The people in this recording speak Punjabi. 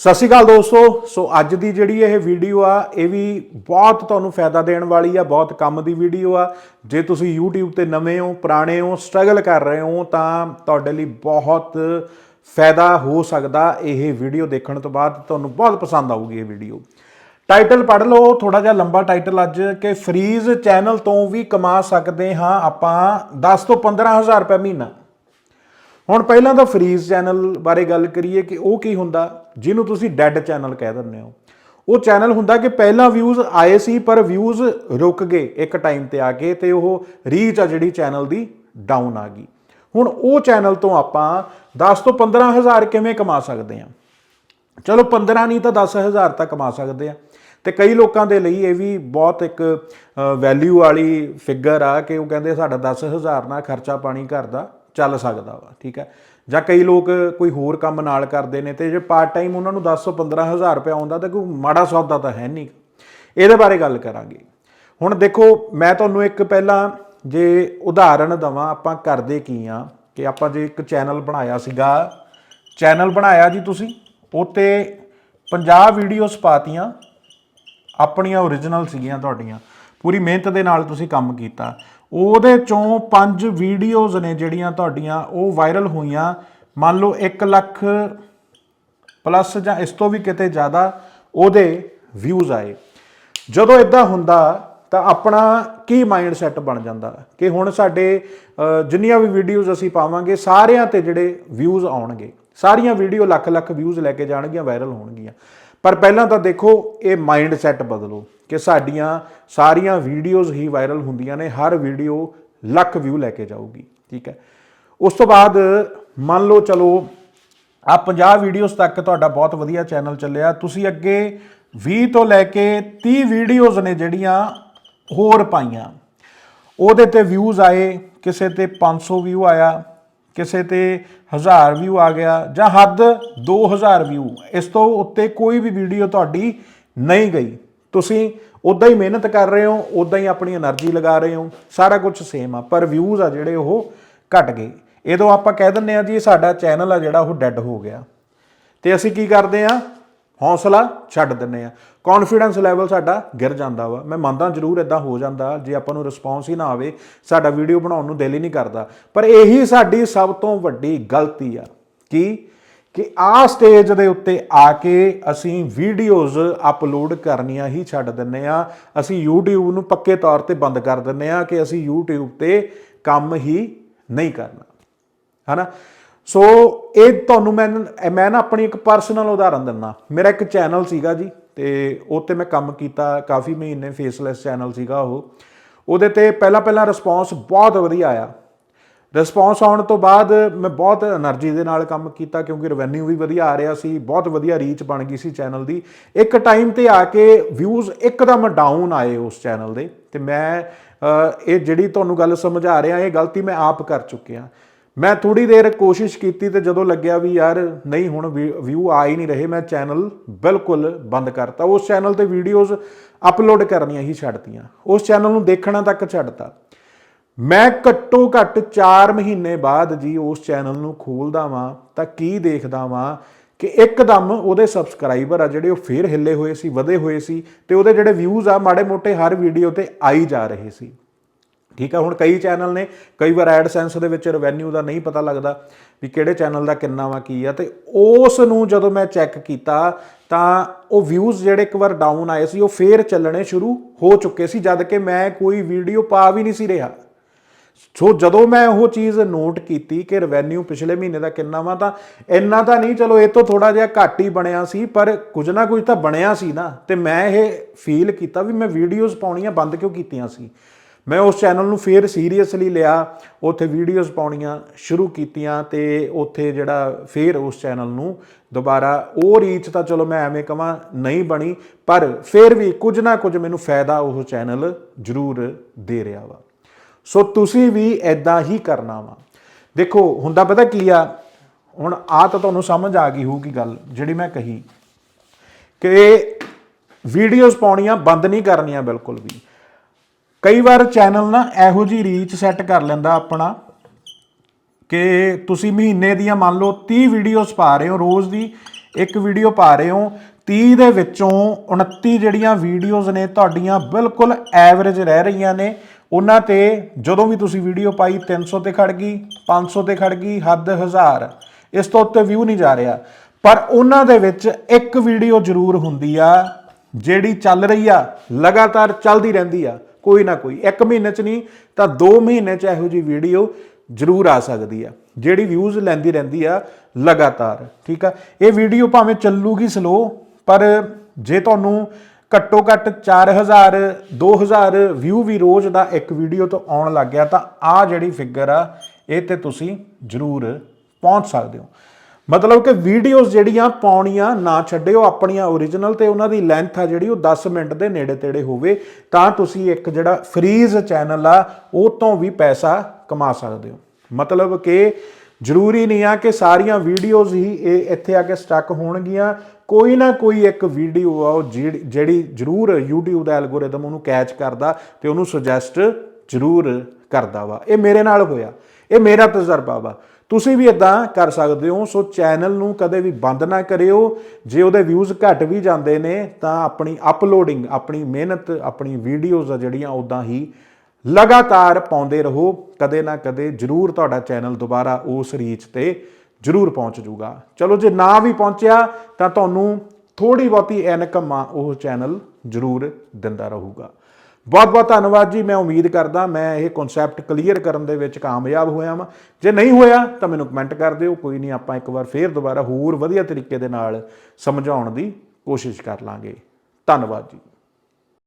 ਸਤਿ ਸ਼੍ਰੀ ਅਕਾਲ ਦੋਸਤੋ। ਸੋ ਅੱਜ ਦੀ ਜਿਹੜੀ ਇਹ ਵੀਡੀਓ ਆ, ਇਹ ਵੀ ਬਹੁਤ ਤੁਹਾਨੂੰ ਫਾਇਦਾ ਦੇਣ ਵਾਲੀ ਆ, ਬਹੁਤ ਕੰਮ ਦੀ ਵੀਡੀਓ ਆ। ਜੇ ਤੁਸੀਂ YouTube ਤੇ ਨਵੇਂ ਹੋ, ਪੁਰਾਣੇ ਹੋ ਸਟਰਗਲ ਕਰ ਰਹੇ ਹੋ, ਤਾਂ ਤੁਹਾਡੇ ਲਈ ਬਹੁਤ ਫਾਇਦਾ ਹੋ ਸਕਦਾ ਇਹ ਵੀਡੀਓ ਦੇਖਣ ਤੋਂ ਬਾਅਦ। ਤੁਹਾਨੂੰ ਬਹੁਤ ਪਸੰਦ ਆਊਗੀ ਇਹ ਵੀਡੀਓ ਟਾਈਟਲ ਪੜ੍ਹ ਲਓ ਥੋੜਾ ਜਿਹਾ ਲੰਬਾ ਟਾਈਟਲ ਅੱਜ, ਕਿ ਫਰੀਜ਼ ਚੈਨਲ ਤੋਂ ਵੀ ਕਮਾ ਸਕਦੇ ਹਾਂ ਆਪਾਂ 10 ਤੋਂ 15000 ਰੁਪਏ ਮਹੀਨਾ। ਹੁਣ ਪਹਿਲਾਂ ਤਾਂ ਫਰੀਜ਼ ਚੈਨਲ ਬਾਰੇ ਗੱਲ ਕਰੀਏ ਕਿ ਉਹ ਕੀ ਹੁੰਦਾ? ਜਿਹਨੂੰ ਤੁਸੀਂ ਡੈੱਡ ਚੈਨਲ ਕਹਿ ਦਿੰਦੇ ਹੋ। ਉਹ ਚੈਨਲ ਹੁੰਦਾ ਕਿ ਪਹਿਲਾਂ ਵਿਊਜ਼ ਆਏ ਸੀ, ਪਰ ਵਿਊਜ਼ ਰੁਕ ਗਏ ਇੱਕ ਟਾਈਮ ਤੇ ਆ ਕੇ ਤੇ ਉਹ ਰੀਚ ਆ ਜਿਹੜੀ ਚੈਨਲ ਦੀ ਡਾਊਨ ਆ ਗਈ। ਹੁਣ ਉਹ ਚੈਨਲ ਤੋਂ ਆਪਾਂ 10 ਤੋਂ 15000 ਕਿਵੇਂ ਕਮਾ ਸਕਦੇ ਹਾਂ? ਚਲੋ 15 ਨਹੀਂ ਤਾਂ 10000 ਤਾਂ ਕਮਾ ਸਕਦੇ ਆ ਤੇ ਕਈ ਲੋਕਾਂ ਦੇ ਲਈ ਇਹ ਵੀ ਬਹੁਤ ਇੱਕ ਵੈਲਿਊ ਵਾਲੀ ਫਿਗਰ ਆ ਕਿ ਉਹ ਕਹਿੰਦੇ ਸਾਡਾ 10000 ਨਾਲ ਖਰਚਾ ਪਾਣੀ ਘਰ ਦਾ ਚੱਲ ਸਕਦਾ ਵਾ, ਠੀਕ ਹੈ? ਜਾਂ ਕਈ ਲੋਕ ਕੋਈ ਹੋਰ ਕੰਮ ਨਾਲ ਕਰਦੇ ਨੇ ਤੇ ਜੇ ਪਾਰਟ ਟਾਈਮ ਉਹਨਾਂ ਨੂੰ 10 ਤੋਂ 15000 ਰੁਪਏ ਆਉਂਦਾ ਤਾਂ ਕੋਈ ਮਾੜਾ ਸੌਦਾ ਤਾਂ ਹੈ ਨਹੀਂ। ਇਹਦੇ ਬਾਰੇ ਗੱਲ ਕਰਾਂਗੇ। ਹੁਣ ਦੇਖੋ, ਮੈਂ ਤੁਹਾਨੂੰ ਇੱਕ ਪਹਿਲਾਂ ਜੇ ਉਦਾਹਰਣ ਦਵਾਂ ਆਪਾਂ ਕਰਦੇ ਕੀ ਆ, ਕਿ ਆਪਾਂ ਜੇ ਇੱਕ ਚੈਨਲ ਬਣਾਇਆ ਸੀਗਾ। ਚੈਨਲ ਬਣਾਇਆ ਜੀ ਤੁਸੀਂ? ਉਤੇ 50 ਵੀਡੀਓਜ਼ ਪਾਤੀਆਂ। ਆਪਣੀਆਂ ਓਰੀਜਨਲ ਸੀਗੀਆਂ ਤੁਹਾਡੀਆਂ। ਪੂਰੀ ਮਿਹਨਤ ਦੇ ਨਾਲ ਤੁਸੀਂ ਕੰਮ ਕੀਤਾ। ਉਹਦੇ ਚੋਂ ਪੰਜ ਵੀਡੀਓਜ਼ ਨੇ ਜਿਹੜੀਆਂ ਤੁਹਾਡੀਆਂ, ਉਹ ਵਾਇਰਲ ਹੋਈਆਂ। ਮੰਨ ਲਓ 1 ਲੱਖ ਪਲੱਸ ਜਾਂ ਇਸ ਤੋਂ ਵੀ ਕਿਤੇ ਜ਼ਿਆਦਾ ਉਹਦੇ ਵਿਊਜ਼ ਆਏ। ਜਦੋਂ ਇਦਾਂ ਹੁੰਦਾ, ਤਾਂ ਆਪਣਾ ਕੀ ਮਾਈਂਡ ਸੈਟ ਬਣ ਜਾਂਦਾ? ਕਿ ਹੁਣ ਸਾਡੇ ਜਿੰਨੀਆਂ ਵੀ ਵੀਡੀਓਜ਼ ਅਸੀਂ ਪਾਵਾਂਗੇ, ਸਾਰਿਆਂ ਤੇ ਜਿਹੜੇ ਵਿਊਜ਼ ਆਉਣਗੇ। ਸਾਰੀਆਂ ਵੀਡੀਓ ਲੱਖ ਲੱਖ ਵਿਊਜ਼ ਲੈ ਕੇ ਜਾਣਗੀਆਂ ਵਾਇਰਲ ਹੋਣਗੀਆਂ। ਪਰ ਪਹਿਲਾਂ ਤਾਂ ਦੇਖੋ, ਇਹ ਮਾਈਂਡ ਸੈਟ ਬਦਲੋ ਕਿ ਸਾਡੀਆਂ ਸਾਰੀਆਂ ਵੀਡੀਓਜ਼ ਹੀ ਵਾਇਰਲ ਹੁੰਦੀਆਂ ਨੇ, ਹਰ ਵੀਡੀਓ ਲੱਖ ਵਿਊ ਲੈ ਕੇ ਜਾਊਗੀ, ਠੀਕ ਹੈ। ਉਸ ਤੋਂ ਬਾਅਦ ਮੰਨ ਲਓ, ਚਲੋ ਆ 50 ਵੀਡੀਓਜ਼ ਤੱਕ ਤੁਹਾਡਾ ਬਹੁਤ ਵਧੀਆ ਚੈਨਲ ਚੱਲਿਆ। ਤੁਸੀਂ ਅੱਗੇ 20 ਤੋਂ ਲੈ ਕੇ 30 ਵੀਡੀਓਜ਼ ਨੇ ਜਿਹੜੀਆਂ ਹੋਰ ਪਾਈਆਂ। ਉਹਦੇ ਤੇ ਵਿਊਜ਼ ਆਏ, ਕਿਸੇ ਤੇ 500 ਵਿਊ ਆਇਆ। ਕਿਸੇ ਤੇ 1000 ਵਿਊ ਆ ਗਿਆ ਜਾਂ ਹੱਦ 2000 ਵਿਊ ਇਸ ਤੋਂ ਉੱਤੇ ਕੋਈ ਵੀ ਵੀਡੀਓ ਤੁਹਾਡੀ ਨਹੀਂ ਗਈ। ਤੁਸੀਂ ਉਦਾਂ ਹੀ ਮਿਹਨਤ ਕਰ ਰਹੇ ਹੋ ਉਦਾਂ ਹੀ ਆਪਣੀ એનર્ਜੀ ਲਗਾ ਰਹੇ ਹੋ, ਸਾਰਾ ਕੁਝ ਸੇਮ ਆ, ਪਰ ਵਿਊਜ਼ ਆ ਜਿਹੜੇ ਉਹ ਘਟ ਗਏ। ਇਹਦੋਂ ਆਪਾਂ ਕਹਿ ਦਿੰਨੇ ਆ ਜੀ, ਸਾਡਾ ਚੈਨਲ ਆ ਜਿਹੜਾ ਉਹ ਡੈੱਡ ਹੋ ਗਿਆ। ਤੇ ਅਸੀਂ ਕੀ ਕਰਦੇ ਆ ਹੌਸਲਾ ਛੱਡ ਦਿੰਨੇ ਆ। ਕੌਨਫੀਡੈਂਸ ਲੈਵਲ ਸਾਡਾ ਗਿਰ ਜਾਂਦਾ ਵਾ। ਮੈਂ ਮੰਨਦਾ ਜ਼ਰੂਰ ਇਦਾਂ ਹੋ ਜਾਂਦਾ। ਜੇ ਆਪਾਂ ਨੂੰ ਰਿਸਪੌਂਸ ਹੀ ਨਾ ਆਵੇ, ਸਾਡਾ ਵੀਡੀਓ ਬਣਾਉਣ ਨੂੰ ਦਿਲ ਹੀ ਨਹੀਂ ਕਰਦਾ। ਪਰ ਇਹੀ ਸਾਡੀ ਸਭ ਤੋਂ ਵੱਡੀ ਗਲਤੀ ਆ। ਕੀ? ਕਿ ਆ ਸਟੇਜ ਦੇ ਉੱਤੇ ਆ ਕੇ ਅਸੀਂ ਵੀਡੀਓਜ਼ ਅਪਲੋਡ ਕਰਨੀਆਂ ਹੀ ਛੱਡ ਦਿੰਨੇ ਆ। ਅਸੀਂ YouTube ਨੂੰ ਪੱਕੇ ਤੌਰ ਤੇ ਬੰਦ ਕਰ ਦਿੰਨੇ ਆ ਕਿ ਅਸੀਂ YouTube ਤੇ ਕੰਮ ਹੀ ਨਹੀਂ ਕਰਨਾ। ਹਨਾ? ਸੋ ਇਹ ਤੁਹਾਨੂੰ ਮੈਂ ਮੈਂ ਨਾ ਆਪਣੀ ਇੱਕ ਪਰਸਨਲ ਉਦਾਹਰਨ ਦਿੰਦਾ। ਮੇਰਾ ਇੱਕ ਚੈਨਲ ਸੀਗਾ ਜੀ, ਤੇ ਉਹ ਤੇ ਮੈਂ ਕੰਮ ਕੀਤਾ ਕਾਫੀ ਮਹੀਨੇ ਫੇਸਲੈਸ ਚੈਨਲ ਸੀਗਾ ਉਹ। ਉਹਦੇ ਤੇ ਪਹਿਲਾਂ ਪਹਿਲਾਂ ਰਿਸਪੌਂਸ ਬਹੁਤ ਵਧੀਆ ਆਇਆ। ਰਿਸਪੌਂਸ ਆਉਣ ਤੋਂ ਬਾਅਦ ਮੈਂ ਬਹੁਤ એનર્ਜੀ ਦੇ ਨਾਲ ਕੰਮ ਕੀਤਾ, ਕਿਉਂਕਿ ਰੈਵਨਿਊ ਵੀ ਵਧੀਆ ਆ ਰਿਹਾ ਸੀ, ਬਹੁਤ ਵਧੀਆ ਰੀਚ ਬਣ ਗਈ ਸੀ ਚੈਨਲ ਦੀ। ਇੱਕ ਟਾਈਮ ਤੇ ਆ ਕੇ ਵਿਊਜ਼ ਇੱਕਦਮ ਡਾਊਨ ਆਏ ਉਸ ਚੈਨਲ ਦੇ। ਤੇ ਮੈਂ ਇਹ ਜਿਹੜੀ ਤੁਹਾਨੂੰ ਗੱਲ ਸਮਝਾ ਰਿਹਾ, ਇਹ ਗਲਤੀ ਮੈਂ ਆਪ ਕਰ ਚੁੱਕਿਆ। ਮੈਂ ਥੋੜੀ ਦੇਰ ਕੋਸ਼ਿਸ਼ ਕੀਤੀ ਤੇ ਜਦੋਂ ਲੱਗਿਆ ਵੀ ਯਾਰ ਨਹੀਂ ਹੁਣ ਵਿਊ ਆ ਹੀ ਨਹੀਂ ਰਹੇ, ਮੈਂ ਚੈਨਲ ਬਿਲਕੁਲ ਬੰਦ ਕਰਤਾ। ਉਸ ਚੈਨਲ ਤੇ ਵੀਡੀਓਜ਼ ਅਪਲੋਡ ਕਰਨੀਆਂ ਹੀ ਛੱਡਤੀਆਂ। ਉਸ ਚੈਨਲ ਨੂੰ ਦੇਖਣਾ ਤੱਕ ਛੱਡਤਾ। ਮੈਂ ਘੱਟੋ ਘੱਟ 4 ਮਹੀਨੇ ਬਾਅਦ ਜੀ ਉਸ ਚੈਨਲ ਨੂੰ ਖੋਲਦਾ ਵਾਂ, ਤਾਂ ਕੀ ਦੇਖਦਾ ਵਾਂ ਕਿ ਇੱਕਦਮ ਉਹਦੇ ਸਬਸਕ੍ਰਾਈਬਰ ਆ ਜਿਹੜੇ ਉਹ ਫੇਰ ਹਿੱਲੇ ਹੋਏ ਸੀ, ਵਧੇ ਹੋਏ ਸੀ ਤੇ ਉਹਦੇ ਜਿਹੜੇ ਵਿਊਜ਼ ਆ ਮਾੜੇ ਮੋਟੇ ਹਰ ਵੀਡੀਓ ਤੇ ਆਈ ਜਾ ਰਹੇ ਸੀ। ਠੀਕ ਆ, ਹੁਣ ਕਈ ਚੈਨਲ ਨੇ, ਕਈ ਵਾਰ ਐਡ ਸੈਂਸ ਦੇ ਵਿੱਚ ਰੈਵਨਿਊ ਦਾ ਨਹੀਂ ਪਤਾ ਲੱਗਦਾ ਵੀ ਕਿਹੜੇ ਚੈਨਲ ਦਾ ਕਿੰਨਾ ਵਾ ਕੀ ਆ, ਤੇ ਉਸ ਨੂੰ ਜਦੋਂ ਮੈਂ ਚੈੱਕ ਕੀਤਾ ਤਾਂ ਉਹ ਵਿਊਜ਼ ਜਿਹੜੇ ਇੱਕ ਵਾਰ ਡਾਊਨ ਆਏ ਸੀ, ਉਹ ਫੇਰ ਚੱਲਣੇ ਸ਼ੁਰੂ ਹੋ ਚੁੱਕੇ ਸੀ, ਜਦ ਕਿ ਮੈਂ ਕੋਈ ਵੀਡੀਓ ਪਾ ਵੀ ਨਹੀਂ ਸੀ ਰਿਹਾ। ਸੋ ਜਦੋਂ ਮੈਂ ਉਹ ਚੀਜ਼ ਨੋਟ ਕੀਤੀ ਕਿ ਰੈਵਨਿਊ ਪਿਛਲੇ ਮਹੀਨੇ ਦਾ ਕਿੰਨਾ ਵਾ, ਤਾਂ ਇੰਨਾ ਤਾਂ ਨਹੀਂ, ਚਲੋ ਇਹ ਤੋਂ ਥੋੜਾ ਜਿਹਾ ਘੱਟ ਹੀ ਬਣਿਆ ਸੀ, ਪਰ ਕੁਝ ਨਾ ਕੁਝ ਤਾਂ ਬਣਿਆ ਸੀ ਨਾ, ਤੇ ਮੈਂ ਇਹ ਫੀਲ ਕੀਤਾ ਵੀ ਮੈਂ ਵੀਡੀਓਜ਼ ਪਾਉਣੀਆਂ ਬੰਦ ਕਿਉਂ ਕੀਤੀਆਂ ਸੀ। ਮੈਂ ਉਸ ਚੈਨਲ ਨੂੰ ਫੇਰ ਸੀਰੀਅਸਲੀ ਲਿਆ, ਉੱਥੇ ਵੀਡੀਓਜ਼ ਪਾਉਣੀਆਂ ਸ਼ੁਰੂ ਕੀਤੀਆਂ ਤੇ ਉੱਥੇ ਜਿਹੜਾ ਫੇਰ ਉਸ ਚੈਨਲ ਨੂੰ ਦੁਬਾਰਾ, ਉਹ ਰੀਚ ਤਾਂ ਚਲੋ ਮੈਂ ਐਵੇਂ ਕਹਾਂ ਨਹੀਂ ਬਣੀ, ਪਰ ਫੇਰ ਵੀ ਕੁਝ ਨਾ ਕੁਝ ਮੈਨੂੰ ਫਾਇਦਾ ਉਹ ਚੈਨਲ ਜ਼ਰੂਰ ਦੇ ਰਿਹਾ ਵਾ। ਸੋ ਤੁਸੀਂ ਵੀ ਐਦਾਂ ਹੀ ਕਰਨਾ ਵਾ। ਦੇਖੋ, ਹੁੰਦਾ ਪਤਾ ਕੀ ਆ, ਹੁਣ ਆ ਤਾਂ ਤੁਹਾਨੂੰ ਸਮਝ ਆ ਗਈ ਹੋਊਗੀ ਗੱਲ ਜਿਹੜੀ ਮੈਂ ਕਹੀ, ਕਿ ਵੀਡੀਓਜ਼ ਪਾਉਣੀਆਂ ਬੰਦ ਨਹੀਂ ਕਰਨੀਆਂ ਬਿਲਕੁਲ ਵੀ। ਕਈ ਵਾਰ ਚੈਨਲ ਨਾ ਇਹੋ ਜੀ ਰੀਚ ਸੈੱਟ ਕਰ ਲੈਂਦਾ ਆਪਣਾ ਕਿ ਤੁਸੀਂ ਮਹੀਨੇ ਦੀਆਂ ਮੰਨ ਲਓ 30 ਵੀਡੀਓਜ਼ ਪਾ ਰਹੇ ਹੋ, ਰੋਜ਼ ਦੀ ਇੱਕ ਵੀਡੀਓ ਪਾ ਰਹੇ ਹੋ 30 ਦੇ ਵਿੱਚੋਂ 29 ਜਿਹੜੀਆਂ ਵੀਡੀਓਜ਼ ਨੇ ਤੁਹਾਡੀਆਂ ਬਿਲਕੁਲ ਐਵਰੇਜ ਰਹਿ ਰਹੀਆਂ ਨੇ। ਉਹਨਾਂ ਤੇ ਜਦੋਂ ਵੀ ਤੁਸੀਂ ਵੀਡੀਓ ਪਾਈ 300 ਤੇ ਖੜ ਗਈ 500 ਤੇ ਖੜ ਗਈ, ਹੱਦ 1000 ਇਸ ਤੋਂ ਉੱਤੇ ਵਿਊ ਨਹੀਂ ਜਾ ਰਿਹਾ। ਪਰ ਉਹਨਾਂ ਦੇ ਵਿੱਚ ਇੱਕ ਵੀਡੀਓ ਜ਼ਰੂਰ ਹੁੰਦੀ ਆ, ਜਿਹੜੀ ਚੱਲ ਰਹੀ ਆ, ਲਗਾਤਾਰ ਚੱਲਦੀ ਰਹਿੰਦੀ ਆ। ਕੋਈ ਨਾ ਕੋਈ। ਇੱਕ ਮਹੀਨੇ ਚ ਨਹੀਂ, ਤਾਂ 2 ਮਹੀਨੇ ਚ ਇਹੋ ਜੀ ਵੀਡੀਓ ਜ਼ਰੂਰ ਆ ਸਕਦੀ ਆ, ਜਿਹੜੀ ਵਿਊਜ਼ ਲੈਂਦੀ ਰਹਿੰਦੀ ਆ ਲਗਾਤਾਰ, ਠੀਕ ਆ? ਇਹ ਵੀਡੀਓ ਭਾਵੇਂ ਚੱਲੂਗੀ ਸਲੋ ਪਰ ਜੇ ਤੁਹਾਨੂੰ ਘੱਟੋ ਘੱਟ 4000 2000 ਵਿਊ ਵੀ ਰੋਜ਼ ਦਾ ਇੱਕ ਵੀਡੀਓ ਤੋਂ ਆਉਣ ਲੱਗ ਗਿਆ, ਤਾਂ ਆ ਜਿਹੜੀ ਫਿਗਰ ਆ, ਇਹ ਤੇ ਤੁਸੀਂ ਜ਼ਰੂਰ ਪਹੁੰਚ ਸਕਦੇ ਹੋ। ਮਤਲਬ ਕਿ ਵੀਡੀਓਜ਼ ਜਿਹੜੀਆਂ ਪਾਉਣੀਆਂ ਨਾ ਛੱਡਿਓ, ਆਪਣੀਆਂ ਓਰੀਜਨਲ ਤੇ ਉਹਨਾਂ ਦੀ ਲੈਂਥ ਆ ਜਿਹੜੀ, ਉਹ 10 ਮਿੰਟ ਦੇ ਨੇੜੇ ਤੇੜੇ ਹੋਵੇ, ਤਾਂ ਤੁਸੀਂ ਇੱਕ ਜਿਹੜਾ ਫ੍ਰੀਜ਼ ਚੈਨਲ ਆ, ਉਹ ਤੋਂ ਵੀ ਪੈਸਾ ਕਮਾ ਸਕਦੇ ਹੋ। ਮਤਲਬ ਕਿ ਜ਼ਰੂਰੀ ਨਹੀਂ ਆ ਕਿ ਸਾਰੀਆਂ ਵੀਡੀਓਜ਼ ਹੀ ਇਹ ਇੱਥੇ ਆ ਕੇ ਸਟਕ ਹੋਣਗੀਆਂ। ਕੋਈ ਨਾ ਕੋਈ ਇੱਕ ਵੀਡੀਓ ਆ, ਉਹ ਜਿਹੜੀ ਜਿਹੜੀ ਜ਼ਰੂਰ YouTube ਦਾ ਐਲਗੋਰਿਦਮ ਉਹਨੂੰ ਕੈਚ ਕਰਦਾ ਤੇ ਉਹਨੂੰ ਸੁਜੈਸਟ ਜ਼ਰੂਰ ਕਰਦਾ ਵਾ। ਇਹ ਮੇਰੇ ਨਾਲ ਹੋਇਆ। ਇਹ ਮੇਰਾ ਤਜਰਬਾ ਵਾ। ਤੁਸੀਂ ਵੀ ਇਦਾਂ ਕਰ ਸਕਦੇ ਹੋ, ਸੋ ਚੈਨਲ ਨੂੰ ਕਦੇ ਵੀ ਬੰਦ ਨਾ ਕਰਿਓ। ਜੇ ਉਹਦੇ ਵਿਊਜ਼ ਘਟ ਵੀ ਜਾਂਦੇ ਨੇ, ਤਾਂ ਆਪਣੀ ਅਪਲੋਡਿੰਗ ਆਪਣੀ ਮਿਹਨਤ, ਆਪਣੀ ਵੀਡੀਓਜ਼ ਆ ਜਿਹੜੀਆਂ ਉਦਾਂ ਹੀ ਲਗਾਤਾਰ ਪਾਉਂਦੇ ਰਹੋ। ਕਦੇ ਨਾ ਕਦੇ ਜ਼ਰੂਰ ਤੁਹਾਡਾ ਚੈਨਲ ਦੁਬਾਰਾ ਉਸ ਰੀਚ ਤੇ ਜ਼ਰੂਰ ਪਹੁੰਚ ਜਾਊਗਾ। ਚਲੋ, ਜੇ ਨਾ ਵੀ ਪਹੁੰਚਿਆ, ਤਾਂ ਤੁਹਾਨੂੰ ਥੋੜੀ ਬਹੁਤੀ ਇਨਕਮ ਆ, ਉਹ ਚੈਨਲ ਜ਼ਰੂਰ ਦਿੰਦਾ ਰਹੂਗਾ। ਬਹੁਤ ਬਹੁਤ ਧੰਨਵਾਦ ਜੀ, ਮੈਂ ਉਮੀਦ ਕਰਦਾ ਮੈਂ ਇਹ ਕਨਸੈਪਟ ਕਲੀਅਰ ਕਰਨ ਦੇ ਵਿੱਚ ਕਾਮਯਾਬ ਹੋਇਆ ਹਾਂ ਜੇ ਨਹੀਂ ਹੋਇਆ, ਤਾਂ ਮੈਨੂੰ ਕਮੈਂਟ ਕਰ ਦਿਓ। ਕੋਈ ਨਹੀਂ, ਆਪਾਂ ਇੱਕ ਵਾਰ ਫੇਰ ਦੁਬਾਰਾ ਹੋਰ ਵਧੀਆ ਤਰੀਕੇ ਦੇ ਨਾਲ ਸਮਝਾਉਣ ਦੀ ਕੋਸ਼ਿਸ਼ ਕਰ ਲਾਂਗੇ। ਧੰਨਵਾਦ ਜੀ।